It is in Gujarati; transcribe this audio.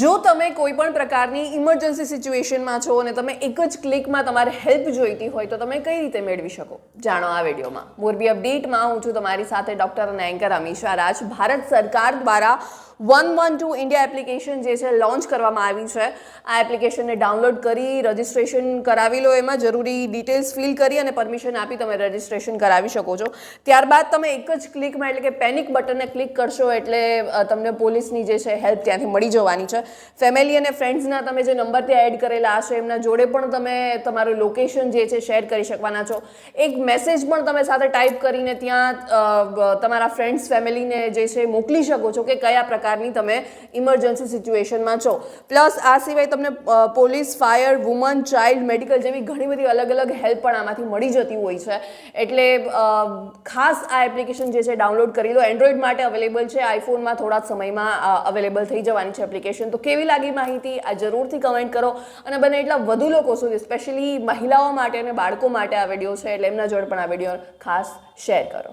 જો તમે કોઈ પણ પ્રકારની ઇમરજન્સી સિચ્યુએશનમાં છો અને તમે એક જ ક્લિકમાં તમારે હેલ્પ જોઈતી હોય, તો તમે કઈ રીતે મેળવી શકો? જાણો આ વિડીયોમાં. મોરબી અપડેટમાં હું છું તમારી સાથે ડૉક્ટર અને એન્કર અમીશા રાજ. ભારત સરકાર દ્વારા one one two India application જે છે લોન્ચ કરવામાં આવી છે. આ એપ્લિકેશનને ડાઉનલોડ કરી રજિસ્ટ્રેશન કરાવી લો. એમાં જરૂરી ડિટેલ્સ ફિલ કરી અને પરમિશન આપી તમે રજિસ્ટ્રેશન કરાવી શકો છો. ત્યારબાદ તમે એક જ ક્લિકમાં, એટલે કે પેનિક બટનને ક્લિક કરશો, એટલે તમને પોલીસની જે છે હેલ્પ ત્યાંથી મળી જવાની છે. ફેમિલી અને ફ્રેન્ડ્સના તમે જે નંબર ત્યાં એડ કરેલા હશે, એમના જોડે પણ તમે તમારું લોકેશન જે છે શેર કરી શકવાના છો. એક મેસેજ પણ તમે સાથે ટાઈપ કરીને ત્યાં તમારા ફ્રેન્ડ્સ, ફેમિલીને જે છે મોકલી શકો છો કે કયા પ્રકારની તમે ઇમરજન્સી સિચ્યુએશનમાં છો. પ્લસ આ સિવાય તમને police fire woman child medical જેવી ઘણી બધી અલગ અલગ હેલ્પ પણ આમાંથી મળી જતી હોય છે. એટલે ખાસ આ એપ્લિકેશન જે છે ડાઉનલોડ કરી લો. એન્ડ્રોઈડ માટે અવેલેબલ છે. આઈફોનમાં થોડા સમયમાં અવેલેબલ થઈ જવાની છે એપ્લિકેશન તો કેવી લાગી માહિતી? આ જરૂરથી કમેન્ટ કરો. અને બને એટલા વધુ લોકો સુધી સ્પેશિયલી મહિલાઓ માટે અને બાળકો માટે આ વીડિયો છે. એટલે એમના જોડે પણ આ વીડિયો ખાસ શેર કરો.